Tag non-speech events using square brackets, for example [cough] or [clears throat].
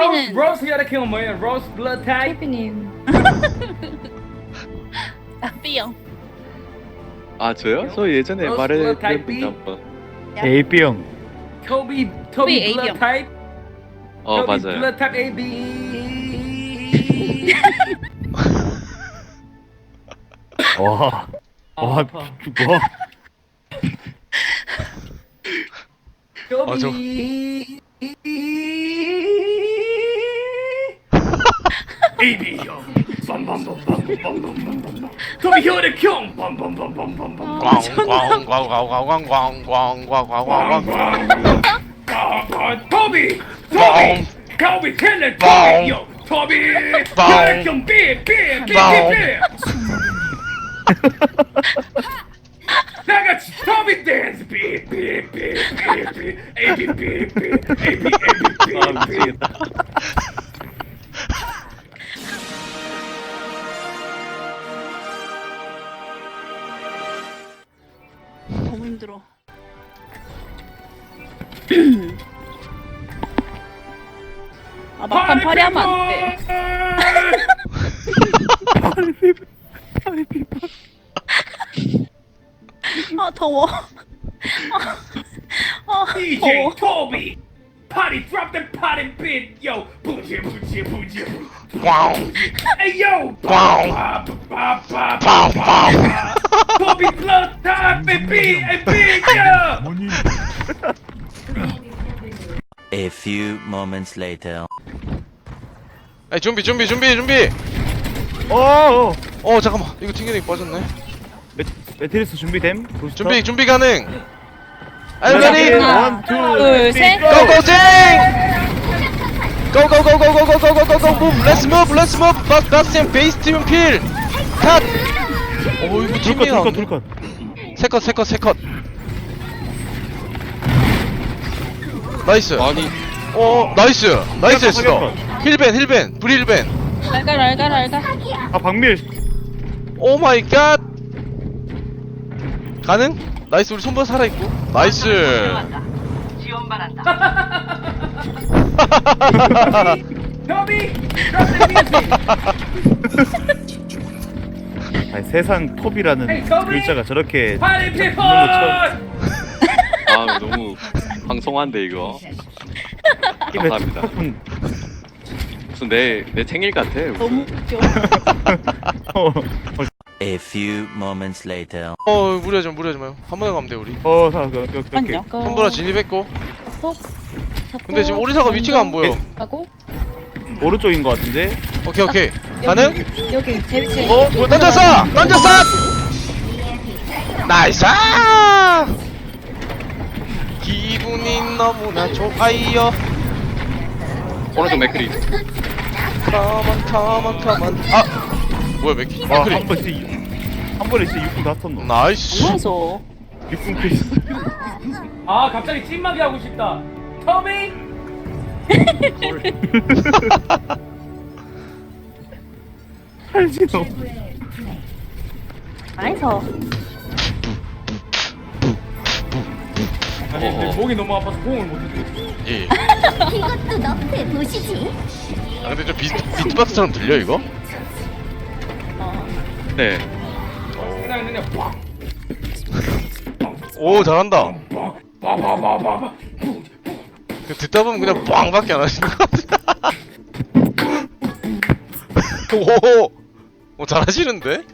Rose, 케빈은 Rose gotta kill man. Rose blood type. 케빈님 B형. 아 저요? 저 예전에 로스 말해 블랙 아이비? 한번. AB형 Toby, Toby Toby blood A형. type. 어 Toby 맞아요. blood type A B. 와, 와, 죽어 아, 저- Toby. AB형 빰빰빰빰빰빰빰빰빰 토비 혈액 형 빰빰빰빰빰빰 아, 존나. 꽝꽝 꽝 꽝 꽝 꽝 꽝 꽝 꽝 꽝 꽝꽝 토비 토비 토비 텔레 토비 요 토비 혈액 형 삐삐삐삐삐 나같이 토비 댄스 삐삐삐삐삐 AB삐삐 아 AB 힘들어. [clears throat] 아 막판 파리 하면 안 돼. [laughs] 아 더워. [laughs] 아, 아 더워. Party drop the party beat yo 부지 부지 부지 꽝 Hey yo 꽝. 빠빠빠빠 빵빵 Toby plus time baby hey big yo A few moments later. 아니 준비 준비 준비 준비 어, 어, 어 잠깐만 이거 튕겨내기 빠졌네 매, 매트리스 준비됨? 부스터? 준비 준비 가능 Are you ready? 하나, 원, 투, 둘, 셋. 고! 고고징 고고고고고고고고고고 move let's move let's move 박 박스팀 베이스팀 필컷 오 이거 둘 팀이 컷, 둘 컷, 둘 컷. 세 컷 세 컷 세 컷 나이스 아니 어 나이스 나이스 했어 사격컷. 힐벤 힐벤 브릴벤 알갈 알갈 알갈. 아, 박밀. 오 마이 갓 가능? 나이스 우리 손번 살아있고 나이스 drop the music 아니, 세상 톱이라는 Hey! 글자가 저렇게 거 처음. [laughs] 아 너무 방송한데 이거. [laughs] 감사합니다. 무슨 내 내 생일 같아. 너무 웃겨. [laughs] 어, A few moments later. 어 무리하지 마 무리하지 마요 한 번에 가면 돼 우리 어, 사, 아니요. 손보라 진입했고 톡. 근데 지금 오리사가 위치가 안 보여 하고 오른쪽인 것 같은데? 오케이 오케이 가능? 여기, 여기 제 위치. 어, 뭐, 던졌어! 던졌어! 나이스! 기분이 너무나 좋아요 오른쪽 맥크리. 컴온 컴온 컴온 아! 뭐야 맥키 와, 맥크리 한 번에 진짜, 한 번에 진짜 6분 다 썼노. 나이스 뭐해서? 6분 크리스. 아 갑자기 찐막이 하고 싶다 Toby 살지, 너. 나이스. 아니 내 목이 너무 아파서 호응을 못했어 예. [laughs] 이것도 너프해 보시지. 아 근데 좀 비트, 비트박스처럼 들려 이거? 네. 그냥 그냥 빡 오 잘한다 빠바바바바 그 듣다 보면 그냥 빵밖에 안 하시는 것 같아 [laughs] 오, 오 잘하시는데?